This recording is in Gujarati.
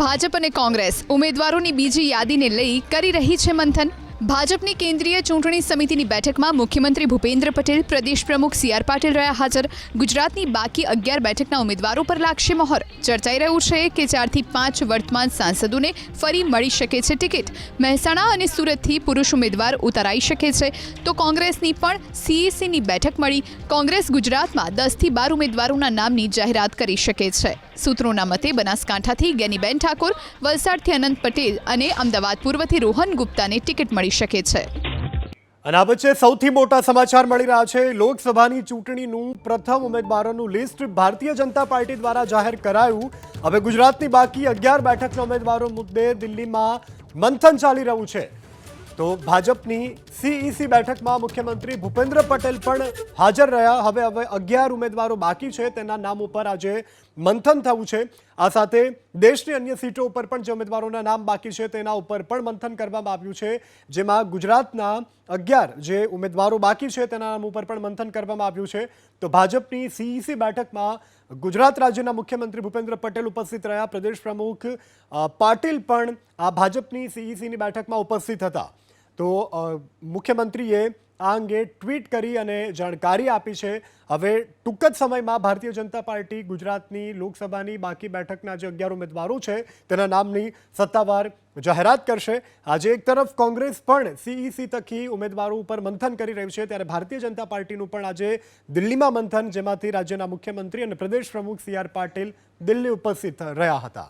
ભાજપ અને કોંગ્રેસ ઉમેદવારોની બીજી યાદીને લઈ કરી રહી છે મંથન. ભાજપની કેન્દ્રીય ચૂંટણી સમિતિની બેઠકમાં મુખ્યમંત્રી ભૂપેન્દ્ર પટેલ, પ્રદેશ પ્રમુખ સી આર પાટીલ રહ્યા હાજર. ગુજરાતની બાકી અગિયાર બેઠકના ઉમેદવારો પર લાગશે મહોર. ચર્ચાઈ રહ્યું છે કે ચારથી પાંચ વર્તમાન સાંસદોને ફરી મળી શકે છે ટિકિટ. મહેસાણા અને સુરતથી પુરુષ ઉમેદવાર ઉતારાઈ શકે છે. તો કોંગ્રેસની પણ સીઈસીની બેઠક મળી. કોંગ્રેસ ગુજરાતમાં દસથી બાર ઉમેદવારોના નામની જાહેરાત કરી શકે છે. સૂત્રોના મતે બનાસકાંઠાથી ગેનીબેન ઠાકોર, વલસાડથી અનંત પટેલ અને અમદાવાદ પૂર્વથી રોહન ગુપ્તાને ટિકિટ મળી શકે છે. અને આ વચ્ચે સૌથી મોટા સમાચાર મળી રહ્યા છે. લોકસભાની ચૂંટણીનું પ્રથમ ઉમેદવારોનું લિસ્ટ ભારતીય જનતા પાર્ટી દ્વારા જાહેર કરાયું. હવે ગુજરાતની બાકી અગિયાર બેઠકના ઉમેદવારો મુદ્દે દિલ્હીમાં મંથન ચાલી રહ્યું છે. તો ભાજપની સીઈસી બેઠકમાં મુખ્યમંત્રી ભૂપેન્દ્ર પટેલ પણ હાજર રહ્યા. હવે હવે અગિયાર ઉમેદવારો બાકી છે. તેના નામ ઉપર આજે મંથન થયું છે. આ સાથે દેશની અન્ય સીટો ઉપર પણ જે ઉમેદવારોના નામ બાકી છે તેના ઉપર પણ મંથન કરવામાં આવ્યું છે, જેમાં ગુજરાતના અગિયાર જે ઉમેદવારો બાકી છે તેના નામ ઉપર પણ મંથન કરવામાં આવ્યું છે. તો ભાજપની સીઈસી બેઠકમાં ગુજરાત રાજ્યના મુખ્યમંત્રી ભૂપેન્દ્ર પટેલ ઉપસ્થિત રહ્યા. પ્રદેશ પ્રમુખ પાટીલ પણ આ ભાજપની સીઈસીની બેઠકમાં ઉપસ્થિત હતા. તો મુખ્યમંત્રીએ આ અંગે ટ્વીટ કરી અને જાણકારી આપી છે. હવે ટૂંક જ સમયમાં ભારતીય જનતા પાર્ટી ગુજરાતની લોકસભાની બાકી બેઠકના જે અગિયાર ઉમેદવારો છે, તેના નામની સત્તાવાર જાહેરાત કરશે. આજે એક તરફ કોંગ્રેસ પણ સીઈસી તકી ઉમેદવારો ઉપર મંથન કરી રહ્યું છે, ત્યારે ભારતીય જનતા પાર્ટીનું પણ આજે દિલ્હીમાં મંથન, જેમાંથી રાજ્યના મુખ્યમંત્રી અને પ્રદેશ પ્રમુખ સી આર પાટીલ દિલ્હી ઉપસ્થિત રહ્યા હતા.